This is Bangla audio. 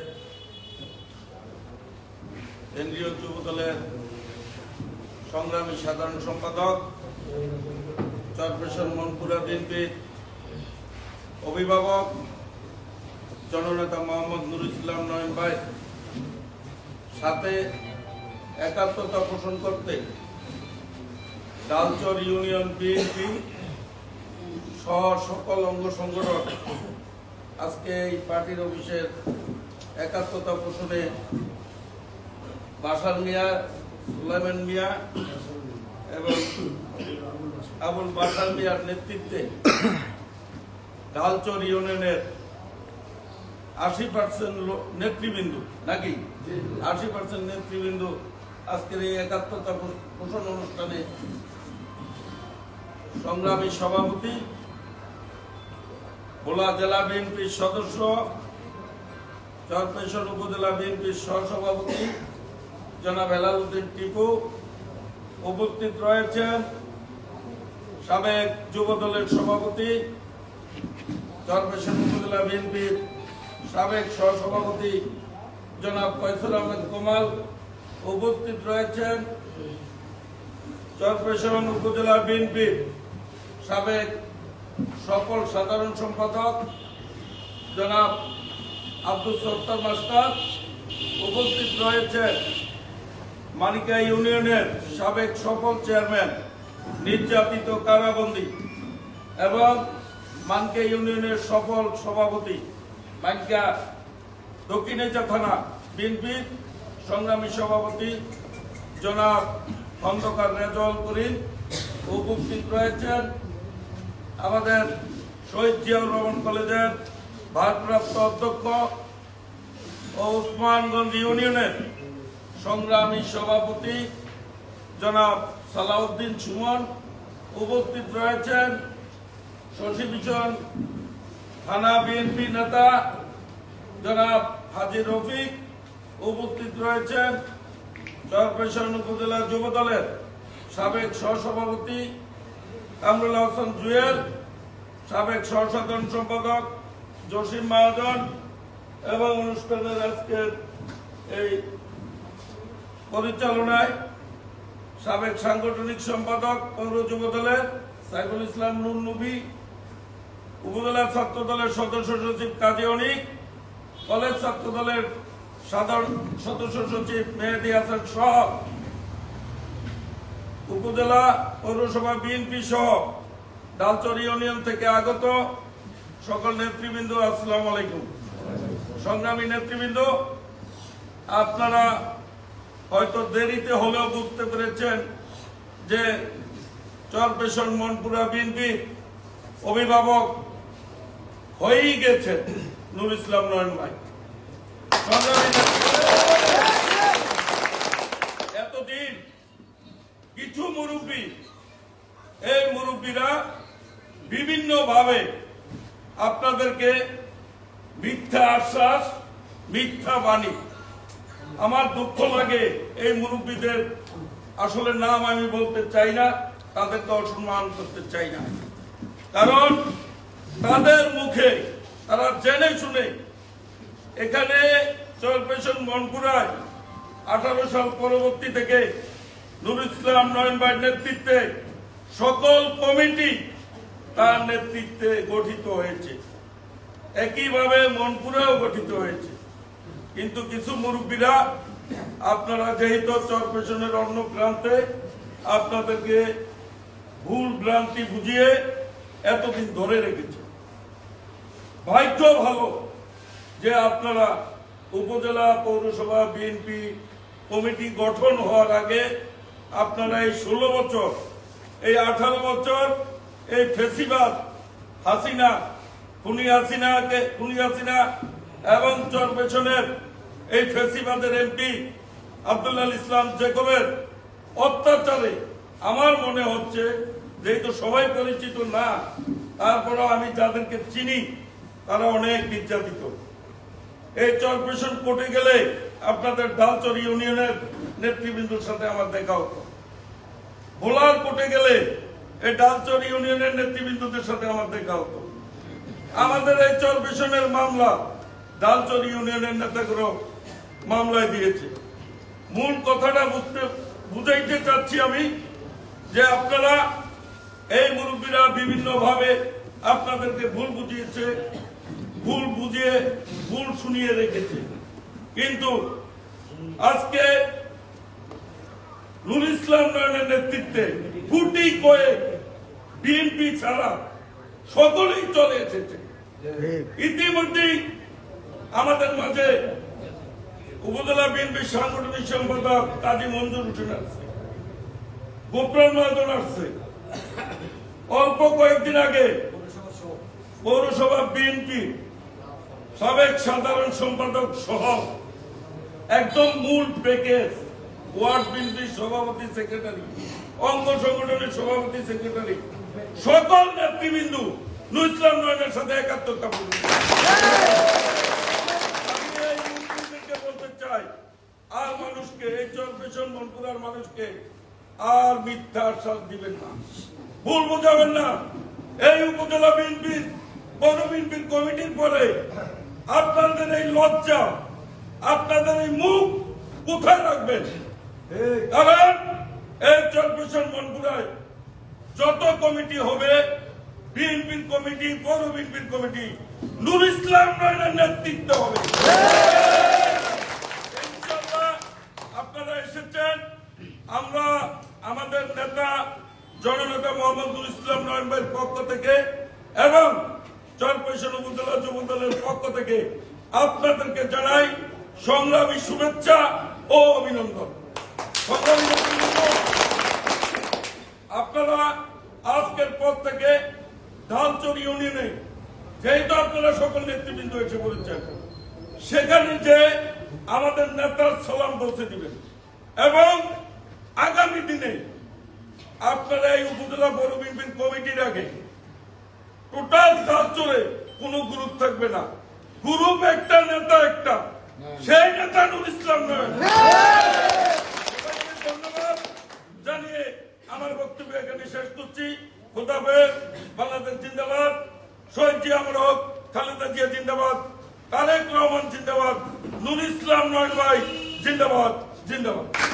আজকে কেন্দ্রীয় যুব দলের সংগ্রামী সাধারণ সম্পাদক চরপেশন মনপুরা বিএনপির অভিভাবক, জননেতা মোহাম্মদ নুর ইসলাম নয়ন ভাই। সাথে একাত্মতা পোষণ করতে ডালচর ইউনিয়ন বিএনপি সহ সকল অঙ্গ সংগঠন আজকে এই পার্টির অফিসের একাত্মতা পোষণে বাসার মিয়া, সুলাইমান মিয়া এবং আবুল বাসার মিয়ার নেতৃত্বে ডালচর ইউনিয়নের আশি পার্সেন্ট নেতৃবৃন্দ, নাকি? আশি পার্সেন্ট নেতৃবৃন্দ আজকের এই একাত্মতা পোষণ অনুষ্ঠানে সংগ্রামী সভাপতি, ভোলা জেলা বিএনপির সদস্য চরপেশন উপজেলা বিএনপির সহসভাপতি জনাব হেলাল উদ্দিন টিপু উপস্থিত রয়েছেন সাবেক যুব দলের সভাপতি চরপেশন উপজেলা বিএনপির সাবেক সহসভাপতি জনাব ফয়সুল আহমেদ কুমাল উপস্থিত রয়েছেন। চরপেশন উপজেলা বিএনপির সাবেক সকল সাধারণ সম্পাদক জনাব আব্দুল সত্তার মাস্টার উপস্থিত রয়েছেন মানিকা ইউনিয়নের সাবেক সফল চেয়ারম্যান, নির্যাতিত কারাবন্দী এবং মানকা ইউনিয়নের সফল সভাপতি, মানকা দক্ষিণেচা থানা বিএনপির সংগ্রামী সভাপতি জনাব খন্দকার রেজল করিম উপস্থিত রয়েছেন। আমাদের শহীদ জিয়াউর রহমান কলেজের ভারপ্রাপ্ত অধ্যক্ষ ও উসমানগঞ্জ ইউনিয়নের সংগ্রামী সভাপতি জনাব সালাউদ্দিন সুমন উপস্থিত রয়েছেন। শশী ভীষণ, থানা বিএনপি নেতা জনাব হাজি রফিক উপস্থিত রয়েছেন। চরপেশন উপজেলা যুব দলের সাবেক সহসভাপতি কামরুল হাসান জুয়েল, সাবেক সহসাধারণ সম্পাদক জসিম মহাজন এবং অনুষ্ঠানের আজকের এই পরিচালনায় সাবেক সাংগঠনিক সম্পাদক পৌর যুব দলের সাইফুল ইসলাম নুর নবী, উপজেলা ছাত্র দলের সদস্য সচিব কাজী অনিক, কলেজ ছাত্র দলের সাধারণ সদস্য সচিব মেহেদি হাসান সহ উপজেলা পৌরসভা বিএনপি সহ ডালচর ইউনিয়ন থেকে আগত সকল নেতৃবৃন্দ, আসসালামু আলাইকুম। সংগ্রামী নেতৃবৃন্দ, আপনারা হয়তো দেরিতে হলেও বুঝতে পেরেছেন যে চরপেশন মনপুরা বিএনপি অভিভাবক হয়েই গেছে নুর ইসলাম নয়ন ভাই। এতদিন কিছু মুরব্বী, এই মুরব্বীরা বিভিন্নভাবে ভাবে আপনাদেরকে মিথ্যা আশ্বাস, মিথ্যা বাণী। আমার দুঃখ লাগে এই মুরব্বীদের। আসলে নাম আমি বলতে চাই না তাদেরকে অসম্মান করতে চাই না। কারণ তাদের মুখে, তারা জেনে শুনে এখানে চরপেশন মনপুরায় আঠারো সাল পরবর্তী থেকে নুর ইসলাম নয়ন নেতৃত্বে সকল কমিটি তার নেতৃত্বে গঠিত হয়েছে। একইভাবে মনপুরেও গঠিত হয়েছে। কিন্তু কিছু মুরব্বীরা, আপনারা যেহেতু চরপেশনের অন্য প্রান্তে, আপনাদেরকে ভুল ভ্রান্তি বুঝিয়ে এতদিন ধরে রেখেছে। ভাগ্য ভালো যে আপনারা উপজেলা পৌরসভা বিএনপি কমিটি গঠন হওয়ার আগে আপনারা এই ষোলো বছর, এই আঠারো বছর এই ফেসিবাদ হাসিনা, খুনি হাসিনাকে, খুনি হাসিনা এবং চরপেশনের এই ফেসিবাদের এমপি আব্দুল্লাহ ইসলাম জেকবের অত্যাচারে আমার মনে হচ্ছে, যেহেতু সবাই পরিচিত না, তারপরেও আমি যাদেরকে চিনি, তারা অনেক নির্যাতিত। এই চরপেশন কোর্টে গেলে আপনাদের ডালচর ইউনিয়নের নেতৃবৃন্দুর সাথে আমার দেখা হতো। ভোলার কোর্টে গেলে এই ডালচর ইউনিয়নের নেতৃবৃন্দদের সাথে আমার দেখা হতো। আমাদের এই চরপেশনের মামলা ডালচর ইউনিয়নের নেতাগুলো মামলায় দিয়েছে। মূল কথাটা বুঝতে, বুঝাইতে চাচ্ছি আমি যে আপনারা এই মুরব্বীরা বিভিন্ন ভাবে আপনাদেরকে ভুল বুঝিয়েছে, ভুল বুঝিয়ে, ভুল শুনিয়ে রেখেছে। কিন্তু আজকে নুর ইসলাম নয়নের নেতৃত্বে গুটি কয়ে বিএনপি ছাড়া সকলেই চলে এসেছে। ইতিমধ্যেই আমাদের মাঝে উপজেলা বিএনপির সাংগঠনিক সম্পাদক কাজী মঞ্জুর হোসেন আসছে। গোপাল মহাজন আসছে। অল্প কয়েকদিন আগে পৌরসভা বিএনপি সাবেক সাধারণ সম্পাদক সহ একদম মূল প্যাকেজ ওয়ার্ড বিএনপির সভাপতি সেক্রেটারি অঙ্গ সংগঠনের সভাপতি সেক্রেটারি সকল নেতৃবৃন্দ নুর ইসলাম নয়নের সাথে একাত্মতা বলতে চাই, আর মানুষকে, এই মানুষকে আর মিথ্যা আশ্বাস দিবেন না। ভুল বোঝাবেন না। এই উপজেলা বিএনপির পৌর বিএনপির কমিটির পরে আপনাদের এই লজ্জা, আপনাদের এই মুখ কোথায় রাখবেন? কারণ এই চরপেশন মনপুরায় যত কমিটি হবে, বিএনপির কমিটি পৌর বিএনপির কমিটি। নুর ইসলাম নয়নের নেতৃত্ব হবে। আপনারা এসেছেন। আমরা আমাদের নেতা জননেতা মোহাম্মদ নুর ইসলাম নয়ন ভাইয়ের পক্ষ থেকে এবং উপজেলা যুব দলের পক্ষ থেকে আপনাদেরকে জানাই সংগ্রামী শুভেচ্ছা ও অভিনন্দন। সংগ্রামী নেতৃবৃন্দ, আপনারা আজকের পর থেকে ঢালচর ইউনিয়নে যেহেতু আপনারা সকল নেতৃবৃন্দ এসে বলেছেন সেখানে যে আমাদের নেতার সালাম পৌঁছে দিবেন। এবং আগামী দিনে আপনারা এই উপজেলা বড় বিএনপির কমিটির আগে টোটাল ঢালচরে কোনো গ্রুপ থাকবে না। গ্রুপ একটা, নেতা একটা। সেই নেতা নুর ইসলাম নয়। ধন্যবাদ জানিয়ে আমার বক্তব্য এখানে শেষ করছি। খোদাফেজ বাংলাদেশ জিন্দাবাদ। শহীদ জিয়া আমরক খালেদা জিয়া জিন্দাবাদ তারেক রহমান জিন্দাবাদ নুর ইসলাম নয় ভাই জিন্দাবাদ জিন্দাবাদ।